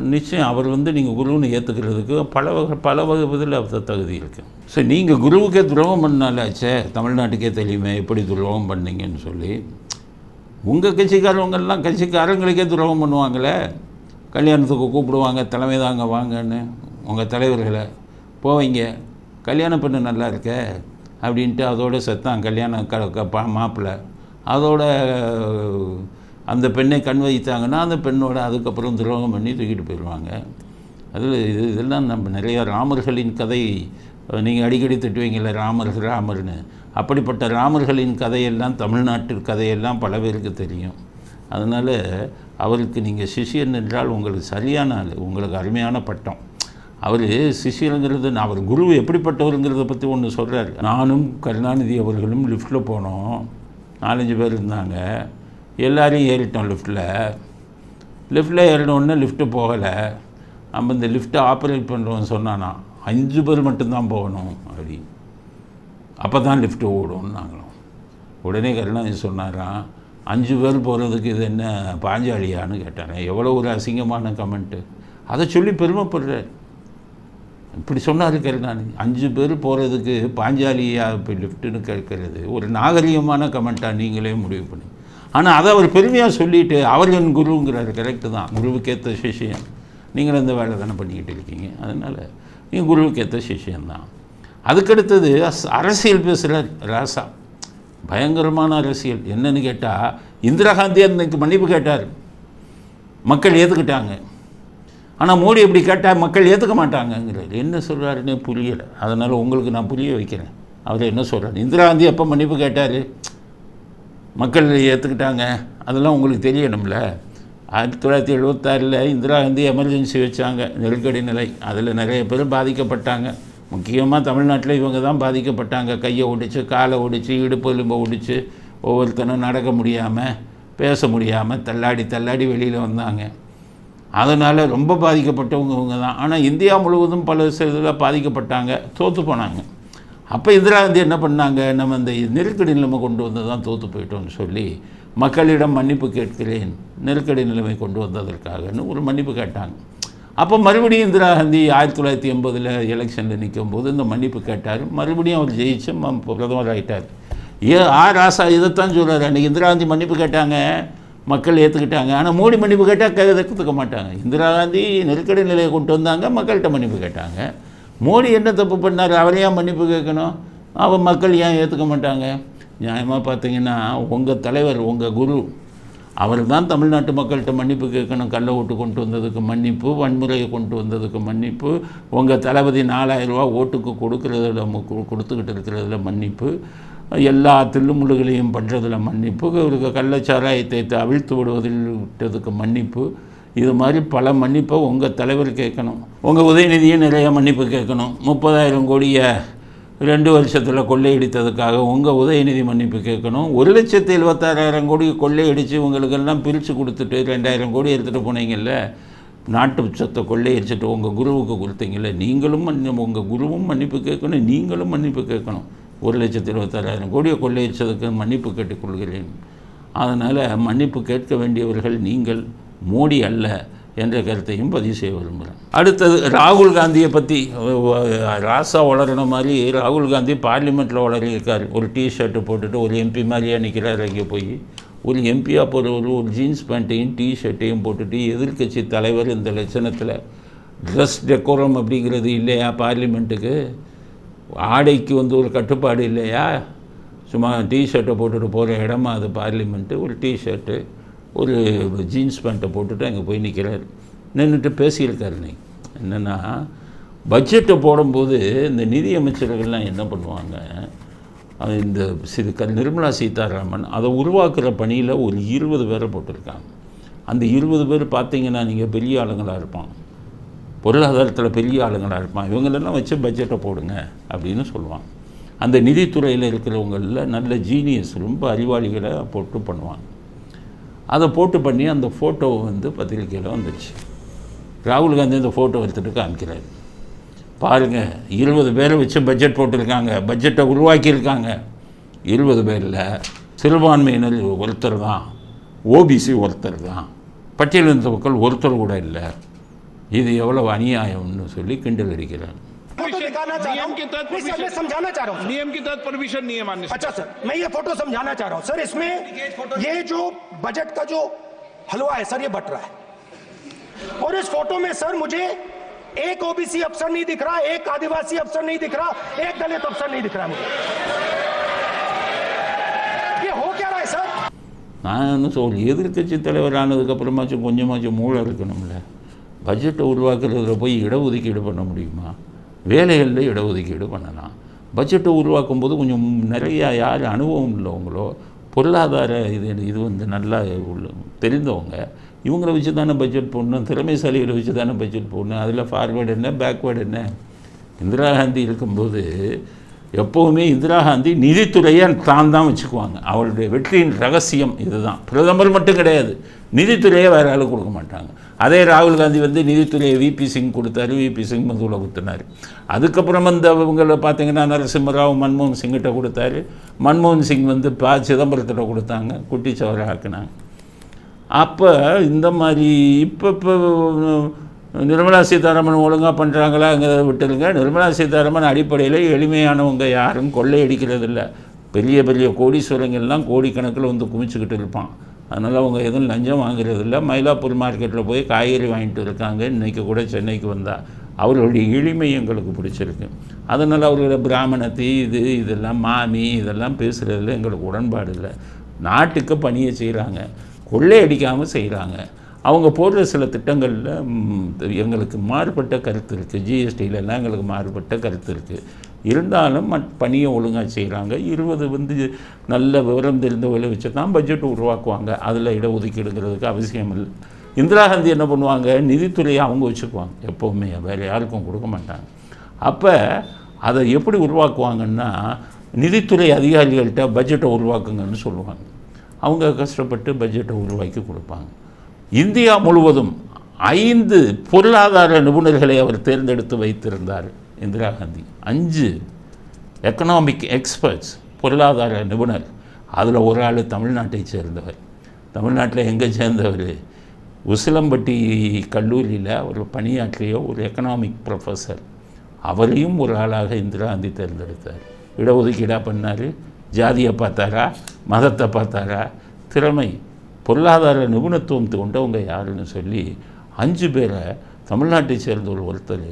நிச்சயம் அவர் வந்து நீங்கள் குருன்னு ஏற்றுக்கிறதுக்கு பல வகை பல வகை இதில் அவர் தகுதி இருக்குது சரி நீங்கள் குருவுக்கே துரோகம் பண்ணாலாச்சே? தமிழ்நாட்டுக்கே தெரியுமே எப்படி துரோகம் பண்ணீங்கன்னு சொல்லி. உங்கள் கட்சிக்காரவங்கெல்லாம் கட்சிக்காரங்களுக்கே துரோகம் பண்ணுவாங்களே? கல்யாணத்துக்கு கூப்பிடுவாங்க தலைமை தாங்க வாங்கன்னு. உங்கள் தலைவர்களை போவீங்க. கல்யாணம் பண்ணு நல்லா இருக்க? அப்படின்ட்டு அதோட செத்தான் கல்யாணம் க பா- மாப்பிள்ளை. அதோட அந்த பெண்ணை கண் வைத்தாங்கன்னா அந்த பெண்ணோட அதுக்கப்புறம் துரோகம் பண்ணி தூக்கிட்டு போயிடுவாங்க. அதில் இது இதெல்லாம் நம்ம நிறையா ராமர்களின் கதை நீங்கள் அடிக்கடி திட்டுவீங்கள ராமர் ராமர்னு. அப்படிப்பட்ட ராமர்களின் கதையெல்லாம் தமிழ்நாட்டு கதையெல்லாம் பல பேருக்கு தெரியும். அதனால் அவருக்கு நீங்கள் சிஷியன் என்றால் உங்களுக்கு சரியான ஆள் உங்களுக்கு அருமையான பட்டம். அவர் சிஷியருங்கிறது நான் அவர் குரு எப்படிப்பட்டவருங்கிறத பற்றி ஒன்று சொல்கிறார் நானும் கருணாநிதி அவர்களும் லிஃப்ட்டில் போனோம். நாலஞ்சு பேர் இருந்தாங்க. எல்லோரையும் ஏறிட்டோம் லிஃப்ட்டில் லிஃப்ட்டில் ஏறினோடனே லிஃப்ட்டு போகலை. நம்ம இந்த லிஃப்ட்டை ஆப்ரேட் பண்ணுறோம்னு சொன்னானா அஞ்சு பேர் மட்டும்தான் போகணும் அப்படி. அப்போ தான் லிஃப்ட்டு ஓடும் நாங்களும். உடனே கருணாநிதி சொன்னாராம் அஞ்சு பேர் போகிறதுக்கு இது என்ன பாஞ்சாலியான்னு கேட்டானே. எவ்வளோ ஒரு அசிங்கமான கமெண்ட்டு அதை சொல்லி பெருமைப்படுறார். இப்படி சொன்னார் கருணாநிதி. அஞ்சு பேர் போகிறதுக்கு பாஞ்சாலியா இப்போ லிஃப்ட்டுன்னு கேட்கறது ஒரு நாகரிகமான கமெண்ட்டாக நீங்களே முடிவு பண்ணி ஆனால் அதை அவர் பெருமையாக சொல்லிட்டு அவர் என் குருங்கிறார் கரெக்டு தான். குருவுக்கேற்ற சிஷியம் நீங்களும் இந்த வேலை தானே பண்ணிக்கிட்டு இருக்கீங்க. அதனால் நீங்கள் குருவுக்கேற்ற சிஷியம்தான் அதுக்கடுத்தது அஸ்- அரசியல் பேசுகிறார் ராசா. பயங்கரமான அரசியல். என்னன்னு கேட்டால் இந்திரா காந்தி அன்னைக்கு மன்னிப்பு கேட்டார். மக்கள் ஏற்றுக்கிட்டாங்க ஆனால் மோடி இப்படி கேட்டால் மக்கள் ஏற்றுக்க மாட்டாங்கங்கிறார். என்ன சொல்கிறாருன்னு புரியலை. அதனால் உங்களுக்கு நான் புரிய வைக்கிறேன். அவர் என்ன சொல்கிறார் இந்திரா காந்தி எப்போ மன்னிப்பு கேட்டார்? மக்கள் ஏற்றுக்கிட்டாங்க அதெல்லாம் உங்களுக்கு தெரியணும்ல. ஆயிரத்தி தொள்ளாயிரத்தி எழுபத்தாறில் இந்திரா காந்தி எமர்ஜென்சி வச்சாங்க நெருக்கடி நிலை. அதில் நிறைய பேர் பாதிக்கப்பட்டாங்க. முக்கியமாக தமிழ்நாட்டில் இவங்க தான் பாதிக்கப்பட்டாங்க. கையை ஒடிச்சு காலை ஒடிச்சு இடுப்பு எலும்பை ஒடிச்சு ஒவ்வொருத்தனும் நடக்க முடியாமல் பேச முடியாமல் தள்ளாடி தள்ளாடி வெளியில் வந்தாங்க. அதனால் ரொம்ப பாதிக்கப்பட்டவங்க இவங்க தான். ஆனால் இந்தியா முழுவதும் பல இதில் பாதிக்கப்பட்டாங்க. தோற்று போனாங்க. அப்போ இந்திரா காந்தி என்ன பண்ணாங்க? நம்ம இந்த நெருக்கடி நிலைமை கொண்டு வந்து தான் தோற்று போயிட்டோம்னு சொல்லி மக்களிடம் மன்னிப்பு கேட்கிறேன். நெருக்கடி நிலைமை கொண்டு வந்ததற்காகன்னு ஒரு மன்னிப்பு கேட்டாங்க. அப்போ மறுபடியும் இந்திரா காந்தி ஆயிரத்தி தொள்ளாயிரத்தி எண்பதில் எலெக்ஷனில் நிற்கும் போது இந்த மன்னிப்பு கேட்டார். மறுபடியும் அவர் ஜெயிச்சு ம- பிரதமர் ஆயிட்டார். ஏ ஆ ராசா இதைத்தான் சொல்கிறார் அன்றைக்கி இந்திரா காந்தி மன்னிப்பு கேட்டாங்க. மக்கள் ஏற்றுக்கிட்டாங்க ஆனால் மோடி மன்னிப்பு கேட்டால் ஏற்றுக்க மாட்டாங்க. இந்திரா காந்தி நெருக்கடி நிலையை கொண்டு வந்தாங்க. மக்கள்கிட்ட மன்னிப்பு கேட்டாங்க. மோடி என்ன தப்பு பண்ணார்? அவரை ஏன் மன்னிப்பு கேட்கணும்? அவன் மக்கள் ஏன் ஏற்றுக்க மாட்டாங்க? நியாயமாக பார்த்தீங்கன்னா உங்கள் தலைவர் உங்கள் குரு அவர் தான் தமிழ்நாட்டு மக்கள்கிட்ட மன்னிப்பு கேட்கணும். கள்ள ஓட்டு கொண்டு வந்ததுக்கு மன்னிப்பு வன்முறையை கொண்டு வந்ததுக்கு மன்னிப்பு உங்கள் தளபதி நாலாயிரம் ஓட்டுக்கு கொடுக்கறதுல கொடுத்துக்கிட்டு இருக்கிறதுல மன்னிப்பு எல்லா தில்லுமுள்ளுகளையும் பண்ணுறதில் மன்னிப்பு இவருக்கு கள்ளச்சாராயத்தை அவிழ்த்து விடுவதில் விட்டதுக்கு மன்னிப்பு இது மாதிரி பல மன்னிப்பை உங்கள் தலைவர் கேட்கணும். உங்கள் உதயநிதியும் நிறைய மன்னிப்பு கேட்கணும். முப்பதாயிரம் கோடியை ரெண்டு வருஷத்தில் கொள்ளையடித்ததுக்காக உங்கள் உதயநிதி மன்னிப்பு கேட்கணும். ஒரு லட்சத்து எழுபத்தாறாயிரம் கோடி கொள்ளையடித்து உங்களுக்கெல்லாம் பிரித்து கொடுத்துட்டு ரெண்டாயிரம் கோடி எடுத்துகிட்டு போனீங்கல்ல? நாட்டு சொத்தை கொள்ளையடிச்சிட்டு உங்கள் குருவுக்கு கொடுத்தீங்கல்ல? நீங்களும் மன்னி உங்கள் குருவும் மன்னிப்பு கேட்கணும் நீங்களும் மன்னிப்பு கேட்கணும். ஒரு லட்சத்து இருபத்தாறாயிரம் கோடியை கொள்ளையடித்ததுக்கு மன்னிப்பு கேட்டுக்கொள்கிறேன் அதனால் மன்னிப்பு கேட்க வேண்டியவர்கள் நீங்கள். மோடி அல்ல என்ற கருத்தையும் பதிவு செய்ய விரும்புகிறேன். அடுத்தது ராகுல் காந்தியை பற்றி ராசா வளர்கிற மாதிரி ராகுல் காந்தி பார்லிமெண்ட்டில் வளரியிருக்கார் ஒரு டிஷர்ட்டு போட்டுட்டு ஒரு எம்பி மாதிரியே நிற்கிறார் அங்கே போய். ஒரு எம்பியாக போகிறவர் ஒரு ஜீன்ஸ் பேண்ட்டையும் டிஷர்ட்டையும் போட்டுட்டு எதிர்க்கட்சி தலைவர் இந்த லட்சணத்தில் ட்ரெஸ் டெக்கோரம் அப்படிங்கிறது இல்லையா பார்லிமெண்ட்டுக்கு? ஆடைக்கு வந்து ஒரு கட்டுப்பாடு இல்லையா? சும்மா டிஷர்ட்டை போட்டுட்டு போகிற இடமா அது பார்லிமெண்ட்டு? ஒரு டிஷர்ட்டு ஒரு ஜீன்ஸ் பேண்ட்டை போட்டுட்டு அங்கே போய் நிற்கிறார் நின்றுட்டு பேசியிருக்காரு நீ. என்னென்னா பட்ஜெட்டை போடும்போது இந்த நிதி அமைச்சர்கள்லாம் என்ன பண்ணுவாங்க? இந்த சிறு க நிர்மலா சீதாராமன் அதை உருவாக்குற பணியில் ஒரு இருபது பேரை போட்டிருக்காங்க. அந்த இருபது பேர் பார்த்தீங்கன்னா நீங்கள் பெரிய ஆளுங்களாக இருப்பான். பொருளாதாரத்தில் பெரிய ஆளுங்களாக இருப்பான். இவங்களெல்லாம் வச்சு பட்ஜெட்டை போடுங்க அப்படின்னு சொல்லுவாங்க அந்த நிதித்துறையில் இருக்கிறவங்களில் நல்ல ஜீனியஸ் ரொம்ப அறிவாளிகளை போட்டு பண்ணுவாங்க. அதை போட்டு பண்ணி அந்த ஃபோட்டோவை வந்து பத்திரிக்கையில் வந்துடுச்சு ராகுல் காந்தி இந்த ஃபோட்டோ எடுத்துட்டு காமிக்கிறார். பாருங்கள் இருபது பேரை வச்சு பட்ஜெட் போட்டிருக்காங்க பட்ஜெட்டை உருவாக்கியிருக்காங்க. இருபது பேரில் சிறுபான்மையினர் ஒருத்தர் தான் ஓபிசி ஒருத்தர் தான். பட்டியலிருந்த மக்கள் ஒருத்தர் கூட இல்லை. இது எவ்வளோ அநியாயம்னு சொல்லி கிண்டல் அடிக்கிறார். फोटो दिखाना चाह रहा नियम हूँ के तहत नहीं, सर, मैं permission- समझाना चाह रहा हूँ नियम के तहत परमिशन नहीं है मान्य अच्छा सर मैं ये फोटो समझाना चाह रहा हूँ सर इसमें ये जो बजट का जो हलवा है सर ये बट रहा है और इस फोटो में सर मुझे एक ओबीसी अफसर नहीं दिख रहा एक आदिवासी अफसर नहीं दिख रहा एक दलित अफसर नहीं दिख रहा मुझे ये हो क्या रहा है सर நான் என்ன சொல் எதிர்க்கட்சி தலைவர் ஆனதுக்கப்புறமாச்சும் கொஞ்சமாச்சும் மூளை இருக்கணும்ல பட்ஜெட்டை உருவாக்குறதுல போய் இடஒதுக்கீடு பண்ண முடியுமா வேலைகளில் இடஒதுக்கீடு பண்ணலாம். பட்ஜெட்டை உருவாக்கும் போது கொஞ்சம் நிறையா யார் அனுபவம் உள்ளவங்களோ பொருளாதார இது இது வந்து நல்லா உள்ள தெரிந்தவங்க இவங்கள வச்சு தானே பட்ஜெட் போடணும் திறமைசாலிகளை வச்சு தானே பட்ஜெட் போடணும் அதில் ஃபார்வேர்டு என்ன பேக்வேர்டு என்ன? இந்திரா காந்தி இருக்கும்போது எப்போவுமே இந்திரா காந்தி நிதித்துறையை தான் தான் வச்சுக்குவாங்க. அவளுடைய வெற்றியின் ரகசியம் இதுதான். பிரதமர் மட்டும் கிடையாது. நிதித்துறையை வேறு ஆளு கொடுக்க மாட்டாங்க. அதே ராகுல் காந்தி வந்து நிதித்துறையை விபி சிங் கொடுத்தாரு விபி சிங் மதுவில் குத்தினார். அதுக்கப்புறம் வந்து அவங்கள பார்த்தீங்கன்னா நரசிம்மராவ் மன்மோகன் சிங்கிட்ட கொடுத்தாரு. மன்மோகன் சிங் வந்து ப சிதம்பரத்திட்ட கொடுத்தாங்க குட்டிச்சவரை ஆக்குனாங்க. அப்போ இந்த மாதிரி இப்போ இப்போ நிர்மலா சீதாராமன் ஒழுங்காக பண்ணுறாங்களாங்கிறத விட்டுருங்க. நிர்மலா சீதாராமன் அடிப்படையில் எளிமையானவங்க யாரும் கொள்ளையடிக்கிறதில்ல. பெரிய பெரிய கோடீஸ்வரங்கள்லாம் கோடிக்கணக்கில் வந்து குமிச்சுக்கிட்டு இருப்பான். அதனால் அவங்க எதுவும் லஞ்சம் வாங்குறதில்ல மயிலாப்பூர் மார்க்கெட்டில் போய் காய்கறி வாங்கிட்டு இருக்காங்க. இன்றைக்கி கூட சென்னைக்கு வந்தால் அவர்களுடைய எளிமை எங்களுக்கு பிடிச்சிருக்கு. அதனால் அவர்களோட பிராமணத்தி இது இதெல்லாம் மாமி இதெல்லாம் பேசுகிறதுல எங்களுக்கு உடன்பாடு இல்லை. நாட்டுக்கு பணியை செய்கிறாங்க. கொள்ளையடிக்காமல் செய்கிறாங்க. அவங்க போடுற சில திட்டங்களில் எங்களுக்கு மாறுபட்ட கருத்து இருக்குது ஜிஎஸ்டியிலலாம் எங்களுக்கு மாறுபட்ட கருத்து இருக்குது இருந்தாலும் மட் பணியை ஒழுங்காக செய்கிறாங்க இருபது வந்து நல்ல விவரம் தெரிந்தவர்களை வச்சு தான் பட்ஜெட் உருவாக்குவாங்க. அதில் இடஒதுக்கீடுங்கிறதுக்கு அவசியம் இல்லை. இந்திரா காந்தி என்ன பண்ணுவாங்க? நிதித்துறையை அவங்க வச்சுக்குவாங்க. எப்போவுமே வேறு யாருக்கும் கொடுக்க மாட்டாங்க. அப்போ அதை எப்படி உருவாக்குவாங்கன்னா நிதித்துறை அதிகாரிகள்கிட்ட பட்ஜெட்டை உருவாக்குங்கன்னு சொல்லுவாங்க. அவங்க கஷ்டப்பட்டு பட்ஜெட்டை உருவாக்கி கொடுப்பாங்க. இந்தியா முழுவதும் ஐந்து பொருளாதார நிபுணர்களை அவர் தேர்ந்தெடுத்து வைத்திருந்தார். இந்திரா காந்தி. அஞ்சு எக்கனாமிக் எக்ஸ்பர்ட்ஸ் பொருளாதார நிபுணர். அதில் ஒரு ஆள் தமிழ்நாட்டை சேர்ந்தவர். தமிழ்நாட்டில் எங்கே சேர்ந்தவர்? உசிலம்பட்டி கல்லூரியில் ஒரு பணியாற்றிய ஒரு எக்கனாமிக் ப்ரொஃபஸர் அவரையும் ஒரு ஆளாக இந்திரா காந்தி தேர்ந்தெடுத்தார். இடஒதுக்கீடாக பண்ணார். ஜாதியை பார்த்தாரா? மதத்தை பார்த்தாரா? திறமை. பொருளாதார நிபுணத்துவம் கொண்டவங்க யாருன்னு சொல்லி அஞ்சு பேரை தமிழ்நாட்டை சேர்ந்த ஒரு ஒருத்தர்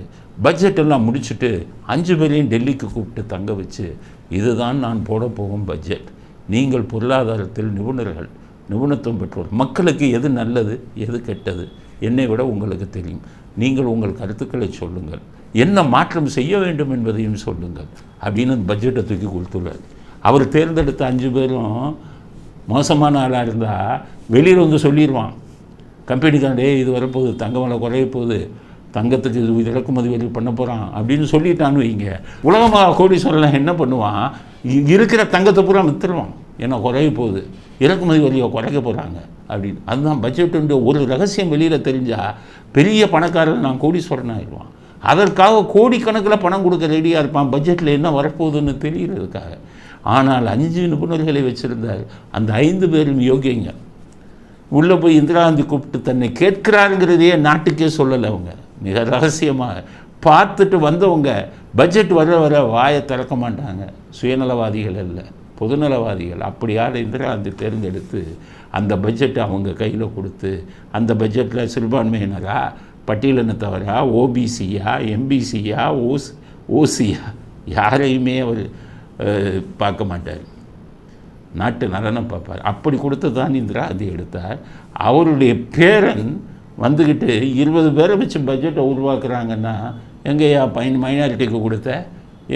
பட்ஜெட்டெல்லாம் முடிச்சுட்டு அஞ்சு பேரையும் டெல்லிக்கு கூப்பிட்டு தங்க வச்சு இதுதான் நான் போட போகும் பட்ஜெட் நீங்கள் பொருளாதாரத்தில் நிபுணர்கள் நிபுணத்துவம் பெற்றோர். மக்களுக்கு எது நல்லது எது கெட்டது என்னை விட உங்களுக்கு தெரியும். நீங்கள் உங்கள் கருத்துக்களை சொல்லுங்கள். என்ன மாற்றம் செய்ய வேண்டும் என்பதையும் சொல்லுங்கள். அப்படின்னு பட்ஜெட்டை தூக்கி கொடுத்துள்ளார் அவர் தேர்ந்தெடுத்த அஞ்சு பேரும் மோசமான ஆளாக இருந்தால் வெளியில் வந்து சொல்லிடுவான். கம்பெனிக்காரே இது வரப்போகுது தங்க விலை குறைய போகுது தங்கத்துக்கு இது இறக்குமதி வரி பண்ண போகிறான் அப்படின்னு சொல்லிட்டான்னு வைங்க. உலகமாக கோடீஸ்வரன் என்ன பண்ணுவான்? இருக்கிற தங்கத்தை பூரா வித்துருவான். ஏன்னா குறைய போகுது இறக்குமதி வரியை குறைக்க போகிறாங்க அப்படின்னு. அதுதான் பட்ஜெட்டுன்ற ஒரு ரகசியம் வெளியில் தெரிஞ்சால் பெரிய பணக்காரன் நான் கோடீஸ்வரன் ஆயிடுவான். அதற்காக கோடிக்கணக்கில் பணம் கொடுக்க ரெடியாக இருப்பான். பட்ஜெட்டில் என்ன வரப்போகுதுன்னு தெரியறதுக்காக. ஆனால் அஞ்சு நிபுணர்களை வச்சுருந்தார். அந்த ஐந்து பேரும் யோகியங்க. உள்ளே போய் இந்திரா காந்தி கூப்பிட்டு தன்னை கேட்கிறாருங்கிறதையே நாட்டுக்கே சொல்லலை அவங்க. மிக ரகசியமாக. பார்த்துட்டு வந்தவங்க பட்ஜெட் வர வர வாயை திறக்க மாட்டாங்க. சுயநலவாதிகள் இல்லை பொதுநலவாதிகள். அப்படியால் இந்திரா காந்தி தேர்ந்தெடுத்து அந்த பட்ஜெட்டை அவங்க கையில் கொடுத்து அந்த பட்ஜெட்டில் சிறுபான்மையினரா பட்டியலினத்தவரா ஓபிசியா எம்பிசியா ஓஸ் ஓசியா யாரையுமே அவர் பார்க்க மாட்டார். நாட்டு நலனை பார்ப்பார். அப்படி கொடுத்து தான் இந்திரா காந்தி எடுத்தார். அவருடைய பேரன் வந்துக்கிட்டு இருபது பேரை வச்சு பட்ஜெட்டை உருவாக்குறாங்கன்னா எங்கேயா பைன் மைனாரிட்டிக்கு கொடுத்த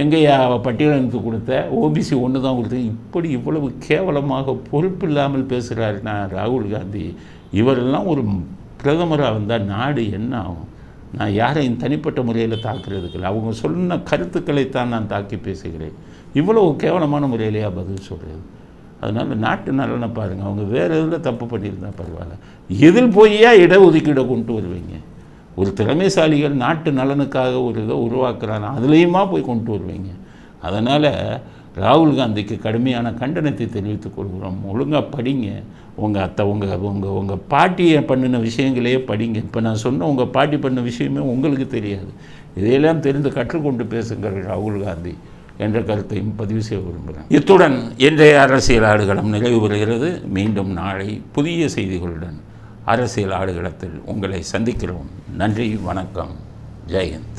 எங்கேயா பட்டியலினத்துக்கு கொடுத்த ஓபிசி ஒன்று தான் கொடுத்த. இப்படி இவ்வளவு கேவலமாக பொறுப்பு இல்லாமல் பேசுகிறாருன்னா ராகுல் காந்தி. இவரெல்லாம் ஒரு பிரதமராக வந்தால் நாடு என்ன ஆகும்? நான் யாரையும் தனிப்பட்ட முறையில் தாக்குறதுக்கு இல்லை. அவங்க சொன்ன கருத்துக்களைத்தான் நான் தாக்கி பேசுகிறேன். இவ்வளவு கேவலமான முறையிலேயே பதில் சொல்கிறது அதனால் நாட்டு நலனை பாருங்கள் அவங்க வேறு எதில் தப்பு பண்ணியிருந்தா பரவாயில்ல. எதில் போய்யா இடஒதுக்கீடை கொண்டு வருவீங்க? ஒரு திறமைசாலிகள் நாட்டு நலனுக்காக ஒரு இதை உருவாக்குறாங்க. அதுலேயுமா போய் கொண்டு வருவீங்க? அதனால் ராகுல் காந்திக்கு கடுமையான கண்டனத்தை தெரிவித்துக் கொள்கிறோம். ஒழுங்காக படிங்க. உங்கள் அத்தை உங்கள் உங்கள் உங்கள் பாட்டியை பண்ணின விஷயங்களையே படிங்க. இப்போ நான் சொன்ன உங்கள் பாட்டி பண்ண விஷயமே உங்களுக்கு தெரியாது. இதையெல்லாம் தெரிந்து கற்றுக்கொண்டு பேசுங்கள் ராகுல் காந்தி. என்ற கருத்தையும் பதிவு செய்ய விரும்புகிறேன். இத்துடன் இன்றைய அரசியல் ஆடுகளம் நிறைவு பெறுகிறது மீண்டும் நாளை புதிய செய்திகளுடன் அரசியல் ஆடுகளத்தில் உங்களை சந்திக்கிறோம். நன்றி வணக்கம். ஜெயந்த்